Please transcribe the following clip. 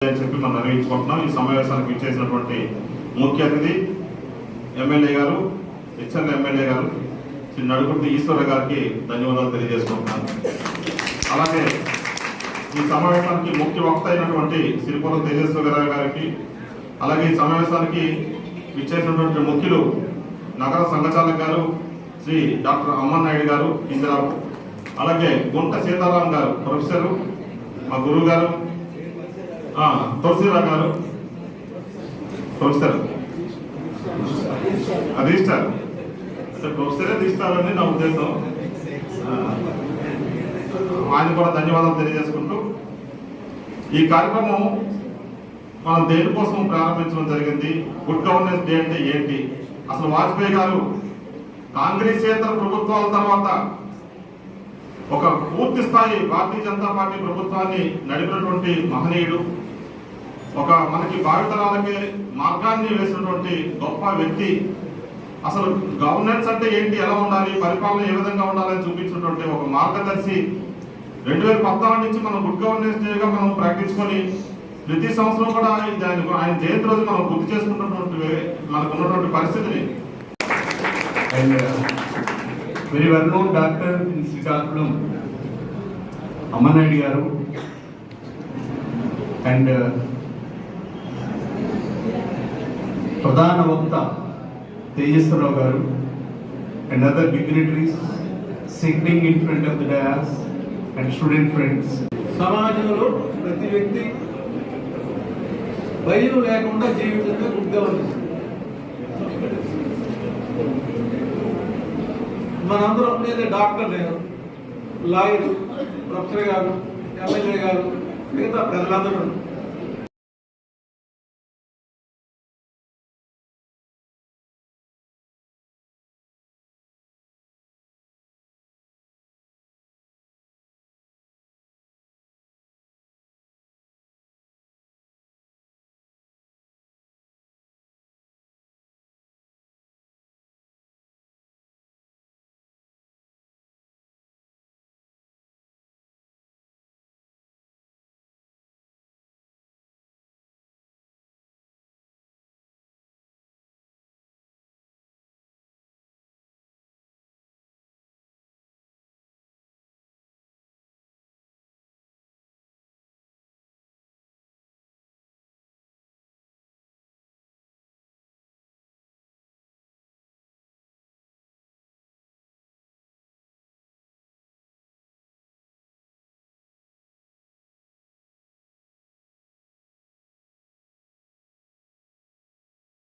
అని చెప్పి మనం నిర్వహించుకుంటున్నాం ఈ సమావేశానికి ఇచ్చేసినటువంటి ముఖ్య అతిథి ఎమ్మెల్యే గారు హెచ్ఎల్ ఎమ్మెల్యే గారు శ్రీ నడుకుంటి ఈశ్వర గారికి ధన్యవాదాలు తెలియజేసుకుంటున్నాను. అలాగే ఈ సమావేశానికి ముఖ్య వక్త అయినటువంటి సిరిపురం తేజస్వరరావు గారికి అలాగే ఈ సమావేశానికి ఇచ్చేసినటువంటి ముఖ్యులు నగర సంఘచాలక్ గారు శ్రీ డాక్టర్ అమ్మన్ నాయుడు గారు ఇందిరావు అలాగే గుంట సీతారాం గారు ప్రొఫెసరు మా గురువు గారు ఆ, గారు. ప్రొఫెసర్ రిజిస్టార్ అంటే ప్రొఫెసరే రిజిస్టార్ నా ఉద్దేశం. ఆయన కూడా ధన్యవాదాలు తెలియజేసుకుంటూ ఈ కార్యక్రమం మనం దేనికోసం ప్రారంభించడం జరిగింది? గుడ్ గవర్నెన్స్ డే అంటే ఏంటి? అసలు వాజ్పేయి గారు కాంగ్రెసేతర ప్రభుత్వాల తర్వాత ఒక పూర్తి స్థాయి భారతీయ జనతా పార్టీ ప్రభుత్వాన్ని నడిపినటువంటి మహనీయుడు. ఒక మనకి భావితరాలకి మార్గాన్ని వేసినటువంటి గొప్ప వ్యక్తి. అసలు గవర్నెన్స్ అంటే ఏంటి? ఎలా ఉండాలి? పరిపాలన ఏ విధంగా ఉండాలని చూపించినటువంటి ఒక మార్గదర్శి. రెండు వేల పద్నాలుగు నుంచి మనం గుడ్ గవర్నెన్స్ డేగా మనం ప్రకటించుకొని ప్రతి సంవత్సరం కూడా ఇది ఆయన ఆయన జయంతి రోజు మనం గుర్తు చేసుకుంటున్నటువంటి మనకు ఉన్నటువంటి పరిస్థితిని. And uh, well well doctor doctor in గారు అండ్ ప్రధాన వక్త తేజస్వరరావు గారు and other dignitaries sitting in front of the dais and student friends సమాజంలో ప్రతి వ్యక్తి భయం లేకుండా జీవితంలో గుడ్ గవర్నెన్స్ మనందరం లేదా డాక్టర్ లేరు లాయర్ ప్రొఫెసర్ గారు ఎమ్మెల్యే గారు మిగతా ప్రజలందరూ.